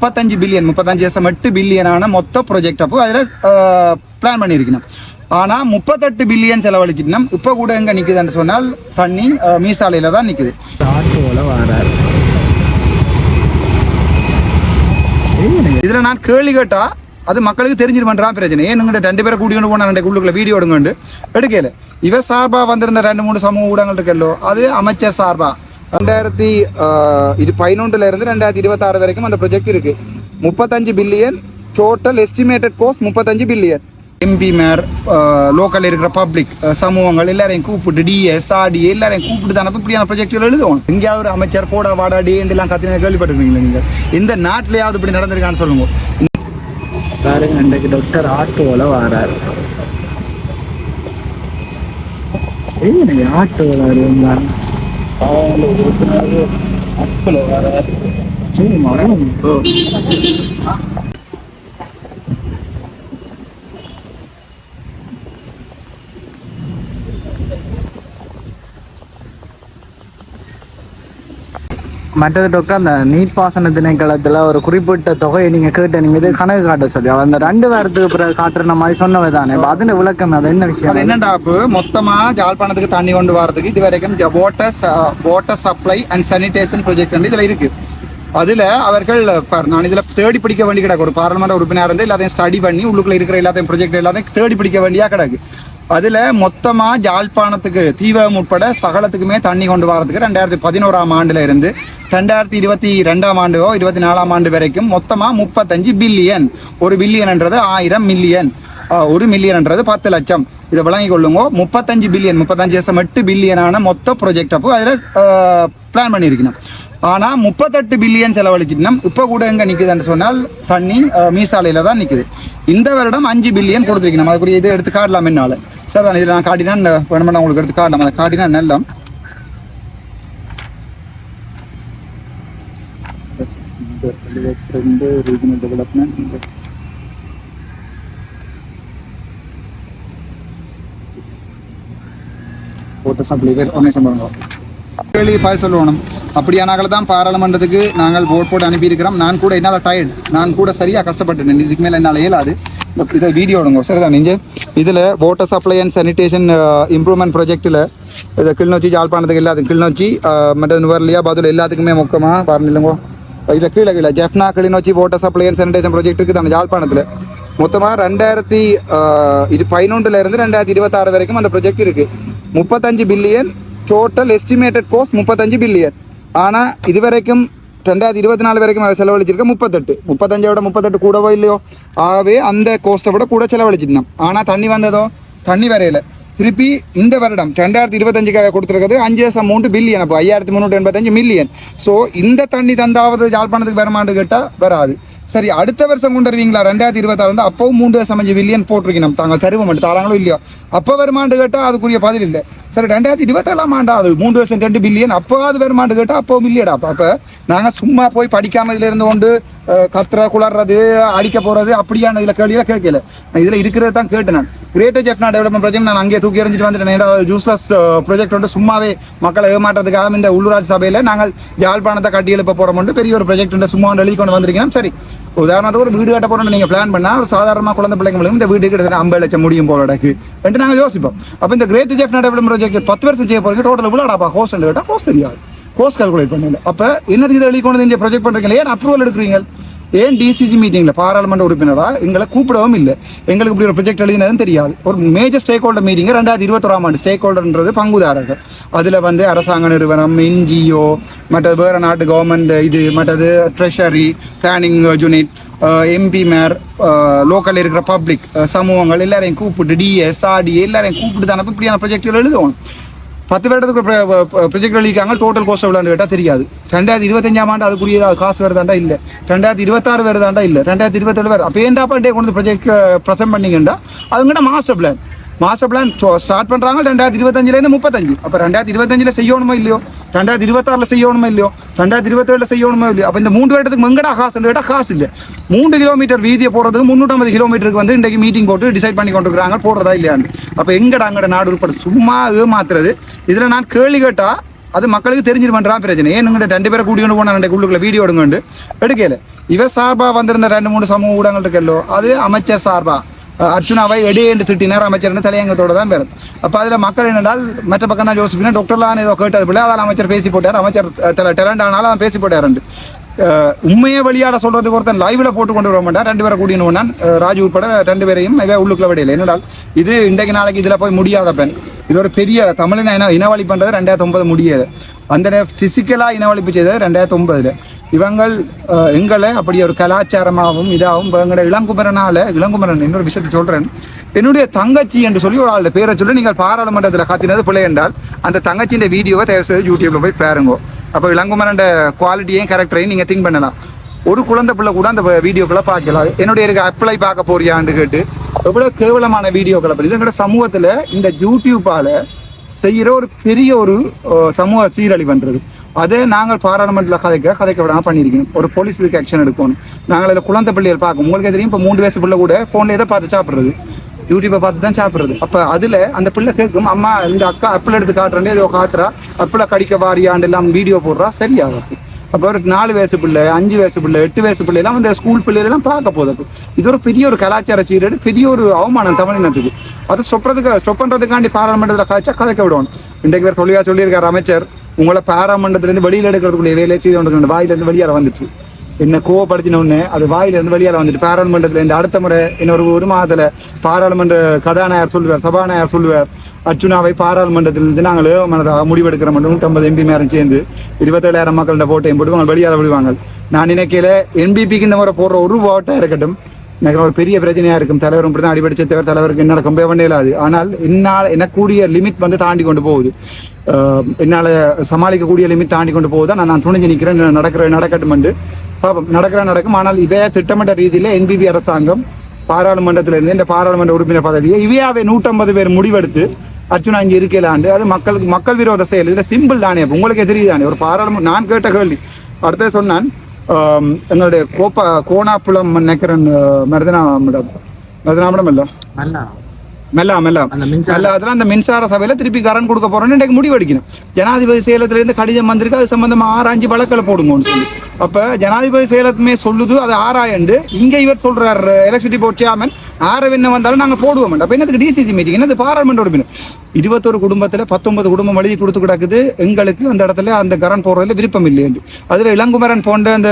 முப்பத்தஞ்சு பில்லியன் முப்பத்தஞ்சு லட்சம் எட்டு பில்லியனான மொத்த ப்ரொஜெக்ட் அப்போ அதில் பிளான் பண்ணியிருக்கணும். ஆனால் முப்பத்தெட்டு பில்லியன் செலவழிச்சிட்டோம் இப்போ கூட எங்கே நிற்குதுன்னு சொன்னால் தண்ணி மீசாலையில் தான் நிற்குது ஆட்டோவில் இதில் நான் கேள்வி கேட்டால் அது மக்களுக்கு தெரிஞ்சிருமன்றான் பிரச்சனை. ஏன் ரெண்டு பேரை கூட்டிட்டு கொண்டு ரெண்டு உள்ளுக்குள்ள வீடியோ எடுங்கண்டு எடுக்கல. இவ சார்பா வந்திருந்த ரெண்டு மூணு சமூக ஊடகங்கள் இருக்கல்லோ அது அமைச்சர் சார்பா. ரெண்டாயிரத்தி ஆஹ், இது பதினொன்றுல இருந்து ரெண்டாயிரத்தி இருபத்தாறு வரைக்கும் அந்த ப்ரொஜெக்ட் இருக்கு. முப்பத்தஞ்சு பில்லியன் டோட்டல் எஸ்டிமேட்டட் கோஸ்ட் முப்பத்தஞ்சு பில்லியன் எம்பி மேர் லோக்கல் இருக்கிற பப்ளிக் சமூகங்கள் எல்லாரையும் கூப்பிட்டு டிஎஸ் ஆடி எல்லாரையும் கூப்பிட்டு தானே இப்படியான ப்ரொஜெக்டுகள் எழுதுவோம்? எங்கேயாவது ஒரு அமைச்சர் போட வாடா டி எல்லாம் கத்தின கேள்விப்பட்டிருக்கீங்களா நீங்கள்? இந்த நாட்டிலேயாவது இப்படி நடந்திருக்கான்னு சொல்லுங்க. பாருங்க அன்றைக்கு டாக்டர் ஆட்டோவில் வராரு. ஆட்டோவில் வருவாங்க. அப்பில் வராரு சரி மரம் மற்றது டாக்டர் அந்த நீட் பாசன திணைக்களத்தில் ஒரு குறிப்பிட்ட தொகையை நீங்கள் கேட்ட நீங்கள் இது கணக்கு காட்ட சொல்லி அந்த ரெண்டு வாரத்துக்கு பிறகு காட்டுற மாதிரி சொன்னவை தானே. இப்போ அதில் விளக்கம் அது என்ன விஷயம்? அது என்னடா இப்போ மொத்தமாக ஜாழ்ப்பாணத்துக்கு தண்ணி கொண்டு வரதுக்கு இது வரைக்கும் water water supply and sanitation project வந்து இதில் இருக்குது அதில் அவர்கள் நான் இதில் தேடி பிடிக்க வேண்டி கிடக்கு. ஒரு பாராளுமன்ற உறுப்பினர் இருந்து எல்லாத்தையும் ஸ்டடி பண்ணி உள்ளுக்குள்ள இருக்கிற எல்லாத்தையும் ப்ரொஜெக்ட் எல்லாத்தையும் தேடி பிடிக்க வேண்டியா கிடக்கு. அதில் மொத்தமாக ஜாழ்ப்பாணத்துக்கு தீவம் உட்பட சகலத்துக்குமே தண்ணி கொண்டு வரதுக்கு ரெண்டாயிரத்தி பதினோராம் ஆண்டுல இருந்து ரெண்டாயிரத்தி இருபத்தி ரெண்டாம் ஆண்டோ இருபத்தி நாலாம் ஆண்டு வரைக்கும் மொத்தமாக முப்பத்தஞ்சு பில்லியன். ஒரு பில்லியன்ன்றது ஆயிரம் மில்லியன். ஒரு மில்லியன்ன்றது பத்து லட்சம். இதை வழங்கி கொள்ளுங்க. முப்பத்தஞ்சு பில்லியன் முப்பத்தஞ்சு லட்சம் எட்டு பில்லியனான மொத்த ப்ரொஜெக்ட் அப்போ அதில் பிளான் பண்ணியிருக்கணும். ஆனால் முப்பத்தெட்டு பில்லியன் செலவழிச்சிட்டோம் இப்போ கூட எங்கே நிற்குதுன்னு சொன்னால் தண்ணி மீசாலையில் தான் நிற்குது இந்த வருடம் அஞ்சு பில்லியன் கொடுத்துருக்கணும். அதுக்குரிய இது எடுத்து காட்டலாம் என்னால் சார் தான் இதில் நான் காட்டினா வேணுமென்னா உங்களுக்கு எடுத்து காட்டலாம். அதை காட்டினா நல்லம் ரெண்டு ரீஜனல் டெவலப்மெண்ட் போட்ட இன்ஃபர்மேஷன் பண்ணுவோம் கேள்வி பாய் சொல்லணும். அப்படியானால தான் பாராளுமன்றத்துக்கு நாங்கள் ஓட் போட்டு அனுப்பியிருக்கிறோம். நான் கூட என்னால் டயர்ட் நான் கூட சரியாக கஷ்டப்பட்டேன் இதுக்கு மேலே என்னால் இயலாது. இதை வீடியோ எடுங்க. சரிதான் நீங்கள் இதில் water supply and sanitation improvement ப்ராஜெக்ட்டில் இதை கிளிநொச்சி ஜாழ்ப்பாணத்துக்கு எல்லாத்துக்கும் கிளிநொச்சி uh, அஹ், மற்றது நுவர்லியா பதில் எல்லாத்துக்குமே மொக்கமாக பாருங்க இதை கீழே கீழே Jaffna Kilinochchi water supply and sanitation project இருக்குது அந்த ஜாழ்ப்பாணத்தில் மொத்தமாக ரெண்டாயிரத்தி uh, இது பதினொன்றுலேருந்து ரெண்டாயிரத்தி இருபத்தாறு வரைக்கும் அந்த ப்ராஜெக்ட் இருக்குது முப்பத்தஞ்சு பில்லியன் டோட்டல் எஸ்டிமேட்டட் கோஸ்ட் முப்பத்தஞ்சு பில்லியன் ஆனால் இது வரைக்கும் ரெண்டாயிரத்தி இருபத்தி நாலு வரைக்கும் அதை செலவழிச்சிருக்க முப்பத்தெட்டு. முப்பத்தஞ்சை விட முப்பத்தெட்டு கூடவோ இல்லையோ? ஆகவே அந்த கோஸ்ட்டை விட கூட செலவழிச்சிருந்தோம் ஆனால் தண்ணி வந்ததோ? தண்ணி வரையில. திருப்பி இந்த வருடம் ரெண்டாயிரத்தி இருபத்தஞ்சுக்காக கொடுத்துருக்கிறது அஞ்சு லட்சம் மூன்று பில்லியன். அப்போ ஐயாயிரத்தி முந்நூற்றி எண்பத்தஞ்சு மில்லியன். ஸோ இந்த தண்ணி தந்தாவது யாழ்ப்பாணத்துக்கு வருமானு கேட்டால் வராது. சரி அடுத்த வருஷம் கொண்டு வருவீங்களா? ரெண்டாயிரத்தி இருபத்தாறு அப்பவும் மூன்று லட்சம் அஞ்சு பில்லியன் போட்டிருக்கணும். தாங்க தருவோம் மட்டும் தாராங்களோ இல்லையோ? அப்போ வருமானு கேட்டால் அதுக்குரிய பதில் இல்லை. சரி ரெண்டாயிரத்தி இருபத்தேழாம் ஆண்டா அது மூன்று வருஷம் ரெண்டு பில்லியன் அப்போ அது வருமானு கேட்டால் அப்போ இல்லையடா அப்போ அப்போ நாங்கள் சும்மா போய் படிக்காம இதில் இருந்து கொண்டு கத்துற குளறது அடிக்க போகிறது அப்படியான இதில் கேள்வியில் கேட்கல. நான் இதில் இருக்கிறது தான் கேட்டேன் நான். கிரேட்டர் ஜெஃப்னா டெவலப்மெண்ட் ப்ராஜெக்ட் நான் அங்கேயே தூக்கி எறிஞ்சிட்டு வந்துட்டேன். என்னோட ஜூஸ்லஸ் ப்ராஜெக்ட் வந்து சும்மாவே மக்களை ஏமாற்றதுக்காக இந்த உள்ளூராட்சி சபையில் நாங்கள் யாழ்ப்பாணத்தை கட்டி எழுப்ப போகிறோம் பெரிய ஒரு ப்ராஜெக்ட் சும்மா வந்து எழுதி கொண்டு வந்திருக்கோம் சரி உதாரணத்துக்கு ஒரு வீடு கட்ட போறோம்னு நீங்க பிளான் பண்ணா ஒரு சாதாரணமாக குழந்தை பிள்ளைங்களுக்கு இந்த வீடு கிட்டத்தட்ட ஐம்பது லட்சம் முடியும் போல இடக்கு என்று நாங்கள் யோசிப்போம். அப்போ இந்த கிரேட் ஜெஃப் டெவலப்மெண்ட் ப்ராஜெக்ட் பத்து வருஷம் செய்ய போறீங்க டோட்டல் விளாடாப்பா கோஸ் கேட்டால் கோஸ் தெரியாது. கோஸ்ட் கால்குலேட் பண்ணல அப்போ என்னது இதை எழுதி கொண்டு வந்து ப்ராஜெக்ட் பண்றீங்க ஏன் அப்ரூவல் எடுக்கிறீங்க? ஏன் டிசிசி மீட்டிங்கில் பாராளுமன்ற உறுப்பினரா? எங்களை கூப்பிடவும் இல்லை. எங்களுக்கு இப்படி ஒரு ப்ராஜெக்ட் எழுதினதும் தெரியாது. ஒரு மேஜர் ஸ்டேக் ஹோல்டர் மீட்டிங் ரெண்டாயிரத்தி இருபத்தொராம் ஆண்டு ஸ்டேக் ஹோல்டர்ன்றது பங்குதாரர்கள். அதில் வந்து அரசாங்க நிறுவனம் என்ஜிஓ மற்றது வேற நாட்டு கவர்மெண்ட் இது மற்றது treasury planning unit MP mayor லோக்கலில் இருக்கிற பப்ளிக் சமூகங்கள் எல்லாரையும் கூப்பிட்டு டிஎஸ் ஆடி எல்லாரையும் கூப்பிட்டு தானே இப்படியான ப்ராஜெக்டுகள் எழுதுவோம். பத்து வருடத்துக்கு ப்ரொஜெக்ட் எழுதிக்காங்க டோட்டல் கோஸ்ட் எவ்வளோன்னு கேட்டால் தெரியாது. ரெண்டாயிரத்தி இருபத்தஞ்சாம் ஆண்டு அதுக்குரிய காசு வருதாண்டா இல்லை. ரெண்டாயிரத்தி இருபத்தாறு வருதாண்டா இல்லை. ரெண்டாயிரத்தி இருபத்தேழு வேறு. அப்போ ஏன்டாப்பா டே கொண்டு ப்ரொஜெக்ட் ப்ரெசென்ட் பண்ணிங்கண்டா? அதுங்கிட்ட master plan master plan start பண்ணுறாங்க ரெண்டாயிரத்தி இருபத்தஞ்சிலேருந்து முப்பத்தஞ்சு. அப்போ ரெண்டாயிரத்தி இருபத்தஞ்சில் செய்யணுமோ இல்லையோ? ரெண்டாயிரத்தி இருபத்தாறில் செய்யணுமோ இல்லையோ? ரெண்டாயிரத்தி இருபத்தேழில் செய்யணுமோ இல்லையோ? அப்போ இந்த மூன்று வருடத்துக்கு மங்கடா காசு கேட்டால் காசு இல்லை. மூன்று கிலோமீட்டர் வீதியை போகிறதுக்கு முந்நூற்றம்பது கிலோமீட்டருக்கு வந்து இன்றைக்கு மீட்டிங் போட்டு டிசைட் பண்ணி கொண்டிருக்கிறாங்க. போடுறதா இல்லையான்னு. அப்போ எங்கடா அங்கட நாடு உட்பட சும்மா ஏமாத்துறது. இதில் நான் கேள்வி கேட்டால் அது மக்களுக்கு தெரிஞ்சிருமன்றா பிரச்சனை. ஏன் நீங்க ரெண்டு பேரை கூட்டிட்டு போனால் ரெண்டு உள்ளுக்குள்ள வீடியோ எடுங்கண்டு எடுக்கல. இவ சார்பாக வந்திருந்த ரெண்டு மூணு சமூக ஊடகங்கள் இருக்கல்லோ? அது அமைச்சர் சார்பாக அர்ச்சுனாவை எடே என்று திட்டினார். அமைச்சர்னு தலையங்கத்தோடு தான் பேர். அப்போ அதில் மக்கள் என்னென்றால் மற்ற பக்கம் நான் யோசிப்பினா டாக்டர்லாம் ஏதோ கேட்டது பிள்ளை அதால் அமைச்சர் பேசி போட்டார். அமைச்சர் டேலண்ட் ஆனாலும் அவன் பேசி போட்டார் உண்மையை வெளியாட சொல்றதுக்கு ஒருத்தன் லைவ்ல போட்டு கொண்டு வர மாட்டான். ரெண்டு பேரை கூட்டின்னு ஒன்னான் ராஜு உட்பட ரெண்டு பேரையும் உள்ளுக்குள்ள விடையில என்னடால் இது இன்றைக்கு நாளைக்கு இதில் போய் முடியாத பெண். இது ஒரு பெரிய தமிழின இன இனவழி பண்ணுறது ரெண்டாயிரத்தி ஒன்பது முடியாது அந்த ஃபிசிக்கலாக இனவழிப்பு செய்தது ரெண்டாயிரத்தி ஒன்பதுல. இவங்கள் எங்களை அப்படி ஒரு கலாச்சாரமாகவும் இதாகவும் இப்ப எங்களோட இளங்குமரனால இளங்குமரன் இன்னொரு விஷயத்தை சொல்றேன். என்னுடைய தங்கச்சி என்று சொல்லி ஒரு ஆளுடைய பேரை சொல்லி நீங்கள் பாராளுமன்றத்தில் காத்தினது பிள்ளை என்றால் அந்த தங்கச்சியின் வீடியோவை தயவு செய்து யூடியூப்ல போய் பாருங்க. அப்போ இளங்குமரன் குவாலிட்டியையும் கேரக்டரையும் நீங்கள் திங்க் பண்ணலாம். ஒரு குழந்தை பிள்ளை கூட அந்த வீடியோக்களை பார்க்கலாம். என்னுடைய இருக்க அப்ளை பார்க்க போறியான்னு கேட்டு எவ்வளோ கேவலமான வீடியோக்களை பற்றி எங்களோட சமூகத்தில் இந்த யூடியூப்பால் செய்கிற ஒரு பெரிய ஒரு சமூக சீரழிவுன்றது அதே நாங்கள் பாராளுமன்றத்தில் கதைக்க கதைக்க விடாமல் பண்ணியிருக்கணும் ஒரு போலீஸ் இதுக்கு ஆக்ஷன் எடுக்கணும். நாங்கள் அதில் குழந்தை பிள்ளைகள் பார்க்கும். உங்களுக்கு தெரியும்? இப்போ மூணு வயசு பிள்ளை கூட ஃபோனில் எதை பார்த்து சாப்பிட்றது. யூடியூப்பை பார்த்து தான் சாப்பிட்றது. அப்போ அதில் அந்த பிள்ளை கேட்கும் அம்மா இந்த அக்கா அப்பிள் எடுத்து காட்டுறேன் ஏதோ காட்டுறா. அப்பிளை கடிக்க வாரியாண்டு எல்லாம் வீடியோ போடுறா. சரியாகும் அப்போ ஒரு நாலு வயசு பிள்ளை அஞ்சு வயசு பிள்ளை எட்டு வயசு பிள்ளைலாம் அந்த வந்து ஸ்கூல் பிள்ளைகளெல்லாம் பார்க்க போகுது. இது ஒரு பெரிய ஒரு கலாச்சார சீரடு பெரிய ஒரு அவமானம் தமிழினத்துக்கு. அதை ஸ்டொப்றதுக்கு ஸ்டொப் பண்ணுறதுக்காண்டி பாராளுமன்றத்தில் காய்ச்சா கதைக்க விடுவோம். இன்றைக்கு வேறு சொல்லியா சொல்லியிருக்கார் அமைச்சர். உங்களை பாராளுமன்றத்திலேருந்து வெளியில் எடுக்கிறதுக்குள்ள வேலையை செய்து கொண்டு வாயிலேருந்து வெளியால வந்துச்சு. என்ன கோவப்படுத்தின அது வாயிலிருந்து வெளியால் வந்துட்டு பாராளுமன்றத்துல இந்த அடுத்த முறை இன்னொரு ஒரு மாதத்தில் பாராளுமன்ற கதாநாயகர் சொல்லுவார் சபாநாயகர் சொல்லுவார். அர்ச்சுனாவை பாராளுமன்றத்திலிருந்து நாங்கள் மனதாக முடிவெடுக்கிற மட்டும் நூற்றம்பது எம்பி மேரம் சேர்ந்து இருபத்தேழாயிரம் மக்கள்கிட்ட போட்டையும் போட்டு அவங்க வெளியால விடுவாங்க. நான் நினைக்கல என்பிபிக்கு இந்த முறை போடுற ஒரு ஓட்டாக இருக்கட்டும். எனக்கு ஒரு பெரிய பிரச்சனையாக இருக்கும். தலைவரும் இப்படி தான் அடிபடிச்ச தவிர தலைவருக்கு என்ன நடக்கும்? பண்ண இயலாது. ஆனால் என்னால் எனக்கூடிய லிமிட் வந்து தாண்டி கொண்டு போகுது. என்னால சமாளிக்கக்கூடிய லிமிட் தாண்டி கொண்டு போகுது? நான் நான் துணிஞ்சு நிற்கிறேன் நடக்கிற நடக்கட்டும் பாப்போம் நடக்கிற நடக்கும். ஆனால் இவைய திட்டமிட்ட ரீதியில என்பிபி அரசாங்கம் பாராளுமன்றத்திலிருந்து இந்த பாராளுமன்ற உறுப்பினர் பதவியை இவையாவே நூற்றம்பது பேர் முடிவெடுத்து அர்ச்சுனா இங்கே இருக்கலாண்டு அது மக்களுக்கு மக்கள் விரோத செயல். இதுல சிம்பிள் தானே. உங்களுக்கே தெரியுதானே? ஒரு பாராளுமன்ற நான் கேட்ட கேள்வி. அடுத்தது சொன்னான் என்னுடைய எங்களுடைய கோப்பா கோணாப்புலம் நினைக்கிறேன் மருதனா மேடம் மருதனா மேடம் இல்ல நல்லா மெல்லா மெல்லா அந்த மின்சார- சபையில திருப்பி கரண்ட் கொடுக்க போறோம்னு இன்றைக்கு முடிவெடுக்கணும். ஜனாதிபதி செயலத்துல இருந்து கடிதம் வந்திருக்கு அது சம்பந்தமா ஆராய்ஞ்சு வழக்கில் போடுங்கன்னு சொல்லி. அப்போ ஜனாதிபதி செயலத்துமே சொல்லுது அது ஆராயண்டு. இங்கே இவர் சொல்கிறார் எலக்ட்ரிசிட்டி போர்ட் சேர்மன் ஆறு என்ன வந்தாலும் நாங்கள் போடுவோம் அப்போ என்னதுக்கு டிசிசி மீட்டிங் என்னது பாராளுமன்ற உறுப்பினர்? இருபத்தொரு குடும்பத்தில் பத்தொன்பது குடும்பம் எழுதி கொடுத்து கிடக்குது. எங்களுக்கு அந்த இடத்துல அந்த கரண்ட் போடுறதுல விருப்பம் இல்லைன்னு அதில் இளங்குமரன் போன்ற அந்த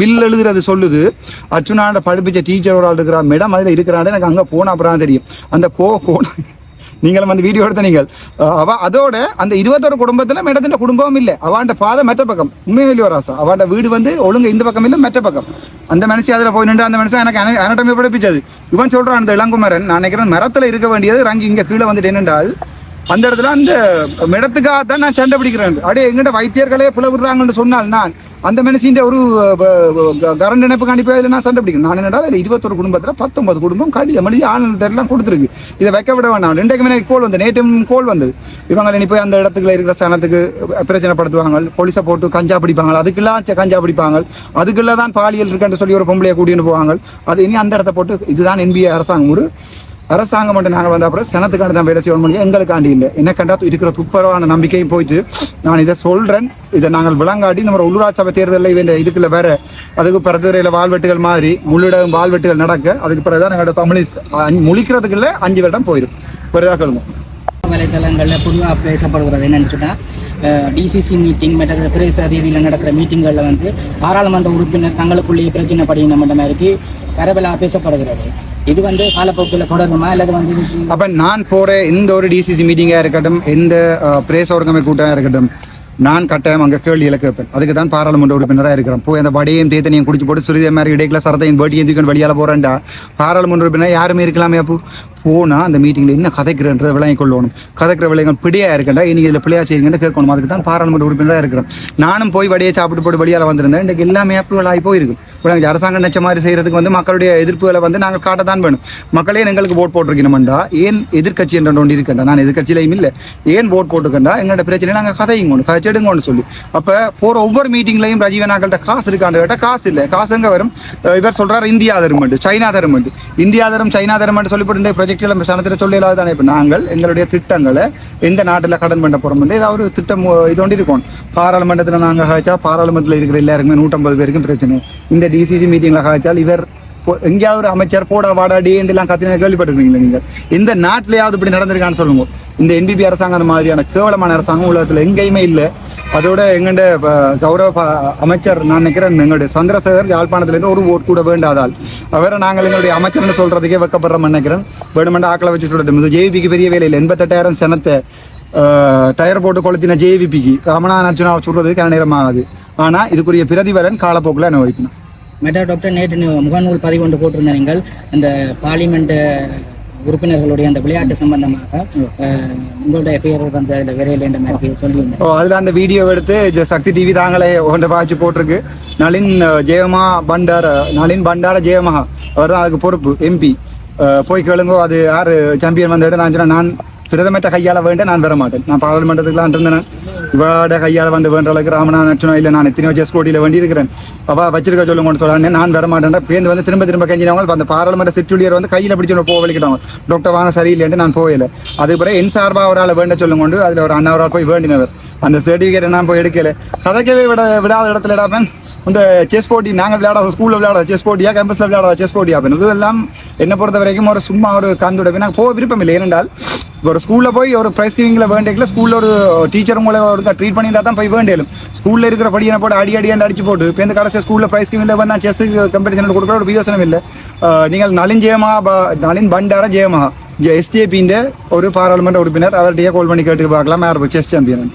பில் எழுதுறது சொல்லுது. அர்ச்சுனாண்ட படிப்பிச்ச டீச்சரோட இருக்கிற மேடம் அதில் இருக்கிறாண்டு எனக்கு அங்கே போன அப்புறம் தான் தெரியும். அந்த கோ கோண நீங்களும் அந்த வீடியோ எடுத்த நீங்கள். அவ அதோட அந்த இருபத்தோரு குடும்பத்தில் மேடத்தின் குடும்பம் இல்லை. அவாண்ட பாதை மெத்த பக்கம் உண்மையிலே ராசா அவாண்ட வீடு வந்து ஒழுங்கு இந்த பக்கம் இல்லை மெத்த பக்கம். அந்த மனுஷன் அதில் போய் நின்று அந்த மனுஷன் எனக்கு அனட்டமே படிப்பிச்சது. இவன் சொல்கிறான் அந்த இளங்குமரன் நான் நினைக்கிறேன் மரத்தில் இருக்க வேண்டியது ரங்கி இங்கே கீழே வந்துட்டு என்னென்றால் அந்த இடத்துல அந்த மிடத்துக்காக தான் நான் சண்டை பிடிக்கிறேன். அப்படியே எங்கிட்ட வைத்தியர்களே பிளவுறாங்கன்னு சொன்னால் நான் அந்த மனுஷின் ஒரு கரண்ட் இணைப்பு கண்டிப்பாக அதில் நான் சண்டை பிடிக்கணும். நான் என்னடா இல்லை இருபத்தொரு குடும்பத்தில் பத்தொன்பது குடும்பம் கடிதம் மணி ஆனந்தெல்லாம் கொடுத்துருக்கு. இதை வைக்க விட வேண்டாம் இன்றைக்கு மேலே கோல் வந்து நேற்றும் கோல் வந்தது. இவங்க இனி போய் அந்த இடத்துல இருக்கிற சனத்துக்கு பிரச்சனைப்படுத்துவாங்க. போலீஸை போட்டு கஞ்சா பிடிப்பாங்க. அதுக்கெல்லாம் கஞ்சா பிடிப்பாங்க. அதுக்குள்ள தான் பாலியல் இருக்குன்னு சொல்லி ஒரு பொம்பளையை கூட்டின்னு போவாங்க. அது இனி அந்த இடத்த போட்டு இதுதான் என்பிஏ அரசாங்கம். ஒரு அரசாங்கம் மட்டும் நாங்கள் வந்த அப்புறம் சனத்துக்காண்டி தான் வேலை செய்ய முடியும் எங்களுக்காண்டி இல்லை. என்ன கண்டா இருக்கிற துப்பரவான நம்பிக்கையும் போயிட்டு நான் இதை சொல்கிறேன் இதை நாங்கள் விளங்காட்டி நம்ம உள்ளூராட்சி சபை தேர்தலில் இவன் இதுக்குள்ள வேற. அதுக்கு பிறதுறையில் வாழ்வெட்டுகள் மாதிரி முள்ளிடம் வாழ்வெட்டுகள் நடக்க. அதுக்கு பிறகுதான் எங்களோட தமிழ் அஞ்சு- முழிக்கிறதுக்குள்ள அஞ்சு வருடம் போயிடும் பிறகு சொல்லுங்க வலைத்தளங்களில் பொதுவாக பேசப்படுகிறது என்னென்னு சொன்னால் டிசிசி மீட்டிங் மற்ற பிரதேச ரீதியில் நடக்கிற மீட்டிங்களில் வந்து பாராளுமன்ற உறுப்பினர் தங்களுக்குள்ளேயே பிரச்சனை படிக்கணும் மாதிரி மாதிரிக்கு பரவலாக பேசப்படுகிறது. இது வந்து காலப்போக்கில் தொடருமா அல்லது வந்து அப்ப நான் போற எந்த ஒரு டிசிசி மீட்டிங்கா இருக்கட்டும் எந்த பிரேஸ் ஒருங்கமை கூட்டம் இருக்கட்டும் நான் கட்டாயம் அங்கே கேள்விகளை கேட்பேன் அதுக்கு தான் பாராளுமன்ற உறுப்பினராக இருக்கிறேன் போய் அந்த வடையும் தேத்தனையும் குடிச்சு போட்டு சுருதிய மாதிரி இடையில சரத்தையும் பேட்டியும் தூக்கி வெளியால போகிறேன்டா பாராளுமன்ற உறுப்பினர் யாருமே இருக்கலாமே அப்போ? போனால் அந்த மீட்டிங்ல என்ன கதைக்கிறன்ற விளங்கி கொள்ளணும். கதைக்கிற விளையங்கள் பிடியாக இருக்கண்டா? இன்னைக்கு இதில் பிள்ளையா செய்யுங்கன்னு கேட்கணும். அதுக்கு தான் பாராளுமன்ற உறுப்பினராக இருக்கிறோம். நானும் போய் வடையை சாப்பிட்டு போட்டு வழியால் வந்திருந்தேன். இன்றைக்கு எல்லாமே அப்ரூவல் ஆகி போயிருக்கும். இப்போ அரசாங்கம் நினைச்ச மாதிரி செய்கிறதுக்கு வந்து மக்களுடைய எதிர்ப்புகளை வந்து நாங்கள் காட்டத்தான் வேணும். மக்களே எங்களுக்கு ஓட் போட்டிருக்கணும்டா. ஏன் எதிர்க்கட்சி என்ற ஒன்று இருக்கண்டா? நான் எதிர்கட்சியிலையும் இல்லை. ஏன் ஓட் போட்டிருக்கண்டா? எங்களோட பிரச்சனை நாங்கள் கதையுங்கணும் கதைச்செடுங்கன்னு சொல்லி. அப்போ போகிற ஒவ்வொரு மீட்டிங்லையும் ரஜீவனாக்கள்கிட்ட காசு இருக்காண்டு கேட்டால் காசு இல்லை. காசு எங்கே வரும்? இவர் சொல்கிறார் இந்தியா தருமண்டு சைனா தருமண்டு. இந்தியா தரும் சைனா தருமண்டு சொல்லி போட்டு ப்ரொஜெக்ட் சனத்தில் சொல்லலாது தானே? இப்போ நாங்கள் எங்களுடைய திட்டங்களை எந்த நாட்டில் கடன் பண்ண போகிறோம் ஏதாவது ஒரு திட்டம் இது இருக்கோம். பாராளுமன்றத்தில் நாங்கள் காய்ச்சா பாராளுமன்றத்தில் இருக்கிற எல்லாருக்குமே நூற்றம்பது பேருக்கும் பிரச்சனை. இந்த டிசிசி மீட்டிங்கில் காய்ச்சால் இவர் எங்கேயாவது ஒரு அமைச்சர் போட வாடா டிஎன்லாம் கத்தின கேள்விப்பட்டிருக்கீங்களா நீங்கள்? இந்த நாட்டிலேயாவது இப்படி நடந்திருக்கான்னு சொல்லுங்க. இந்த என்பிபி அரசாங்கம் அந்த மாதிரியான கேவலமான அரசாங்கம் உலகத்தில் எங்கேயுமே இல்லை. அதோட எங்கண்ட கௌரவ அமைச்சர் நான் நினைக்கிறேன் எங்களுடைய சந்திரசேகர் யாழ்ப்பாணத்துலேருந்து ஒரு ஓட் கூட வேண்டாதால். அவரை நாங்கள் எங்களுடைய அமைச்சர்னு சொல்றதுக்கே வெக்கப்படுறோம் நினைக்கிறேன். வேணுமெண்டா ஆக்களை வச்சு சொல்லிட்டு ஜேவிபிக்கு பெரிய வேலை இல்லை. எண்பத்தெட்டாயிரம் சனத்தை டயர் போட்டு கொளுத்தின ஜேவிபிக்கு ரமணா நர்ஜுனா சொல்றது கன ஆனால் இதுக்குரிய பிரதிபலன் காலப்போக்கில் அனுபவிக்கணும். மெட்டா டாக்டர் நேற்று முகநூல் பதிவு ஒன்று போட்டிருந்த நீங்கள் அந்த பார்லிமெண்ட் உறுப்பினர்களுடைய அந்த விளையாட்டு சம்பந்தமாக உங்களுடைய பெயர் வந்த இந்த விரையில் இந்த மாதிரி சொல்லியிருந்தேன். ஓ அதில் அந்த வீடியோ எடுத்து சக்தி டிவி தாங்களே ஒன்றை பாய்ச்சி போட்டிருக்கு. நளின் ஜெயமா பண்டார நளின் பண்டார ஜெயமஹா அவர் தான் அதுக்கு பொறுப்பு எம்பி போய் கேளுங்கோ அது யார் சாம்பியன் வந்த நான் சொன்னேன் நான் பிரதமர்கிட்ட கையாள வேண்டேன் நான் வர மாட்டேன் நான் பாராளுமன்றத்துக்குலாம் இருந்தேன் இவட கையால் வந்து வேண்ட அளவுக்கு ராமனா நச்சனோ இல்லை நான் எத்தனையோ செஸ் போட்டியில் வேண்டி இருக்கிறேன் அவா வச்சிருக்க சொல்லுங்கன்னு சொல்லானே நான் வர மாட்டேன் பேருந்து வந்து திரும்ப திரும்ப கஞ்சினவங்க அந்த பாராளுமன்ற செட்டுலியர் வந்து கையில் பிடிச்சு போக வலிக்கிட்டாங்க டாக்டர் வாங்க சரியில்லைன்ட்டு நான் போகல. அதுக்கு பிறகு என் சார்பாக ஒரு ஆளை வேண்ட சொல்லுங்க அதில் ஒரு அண்ணா ஒரு ஆள் போய் வேண்டினவர். அந்த சர்டிஃபிகேட் நான் போய் எடுக்கல. கதைக்கவே விட விடாத இடத்துல இடாப்பேன் இந்த செஸ் போட்டி நாங்கள் விளையாடாத ஸ்கூலில் விளையாட செஸ் போட்டியா கேம்பஸில் விளையாடாத செஸ் போட்டியா அப்படின்னு இதெல்லாம் என்னை பொறுத்த வரைக்கும் ஒரு சும்மா ஒரு கண்டுடவே நாங்கள் போக விருப்பம் இல்லை ஏனென்றால் ஒரு ஸ்கூலில் போய் ஒரு ப்ரைஸ் கிவிங்கில் வேண்டியல ஸ்கூலில் ஒரு uh, டீச்சர் உங்களை ஒரு ட்ரீட் பண்ணியிருந்தா தான் போய் வேண்டியலும் ஸ்கூலில் இருக்கிற படியை போட்டு அடி அடியாண்டு அடிச்சு போட்டு இப்போ இந்த கடைசி ஸ்கூலில் ப்ரைஸ் கிவிங்கில் வேணா செஸ் கம்பெடிஷன் கொடுக்குற ஒரு யோசனை இல்லை. Uh, நீங்கள் நளின் ஜெயமா ப- நளின் பண்டார ஜெயமஹா எஸ்ஜேபின்ற ஒரு பாராளுமன்ற உறுப்பினர் அவர்கிட்டயே கால் பண்ணி கேட்டு பார்க்கலாம். யார் செஸ் சாம்பியன்